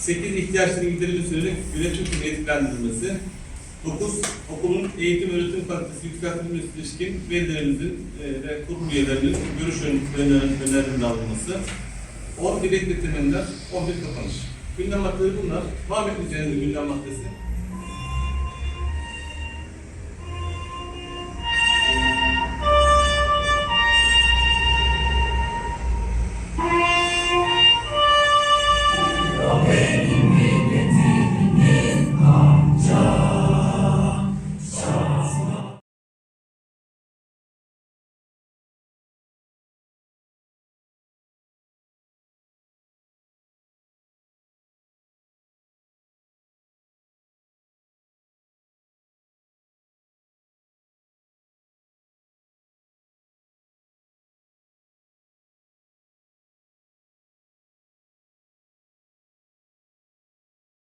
8 ihtiyaçların giderilmesi yönelik yönetim kurulu yetkilendirilmesi. 9. Okulun eğitim öğretim kalitesi yükseltilmesi ilişkin velilerimizin e, ve kurul üyelerinin görüş önerilerinin alınması. 10 dilek getirmenler, 11 kapanış. Gündem maddeleri bunlar. Var mı üzerinde gündem maddesi?